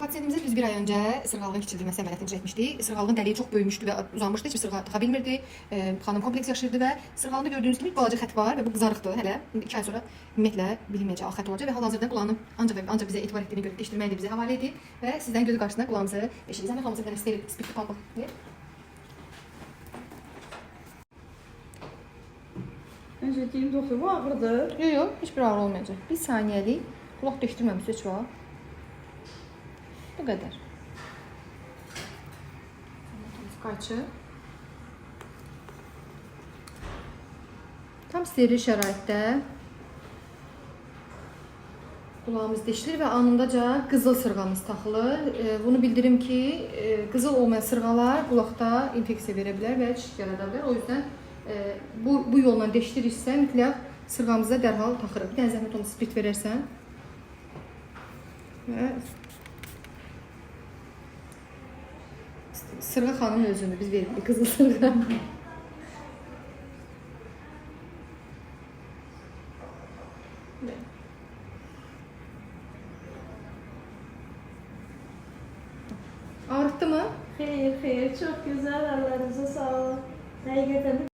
Pasientimize biz bir ay önce sırğalığın keçirilməsi əməliyyatını çəkmişdik. Sırğalığın dəliyi çox böyümüşdü və uzanmışdı. Heç bir sırğa taxa bilmirdi. E, xanım kompleks yaşayırdı və sırğalında gördüyünüz kimi balaca xət var və bu qızarıqdır hələ. 2 ay sonra ümumiyyətlə bilinməyəcək ağ xət olacaq və hal-hazırda qulağını ancaq və ancaq bizə etibar etdiyini görüb dəyişdirməyi də bizə həvalə edib və sizdən gözü qarşısında qulağımızı eşidirik. Zəhmət olmasa bir dənə steril spirtli pampa. ver. Önce deyim doktor bu ağrıdır. Yox, yox, heç bir ağrı olmayacaq. 1 saniyəlik qulaq döşdürməmişsə heç var. Bu qədər. Qaçır. Tam steril şəraitdə qulağımız deşilir və anındaca qızıl sırğamız taxılır. E, Bunu bildirim ki, e, qızıl olmayan sırğalar qulaqda infeksiya verə bilər və şişik yarada bilər. O yüzden e, bu, bu yolla deşdirirsə mütləq sırğamıza dərhal taxırıq. Bir dənə zəhmət olmasa spirt verərsən. Və sırğa xanımın özünü biz veririk, qızıl sırğa. Ağrıtdı mı? Xeyr, xeyr, çok güzel. Ellerinize sağlık. Həqiqətən də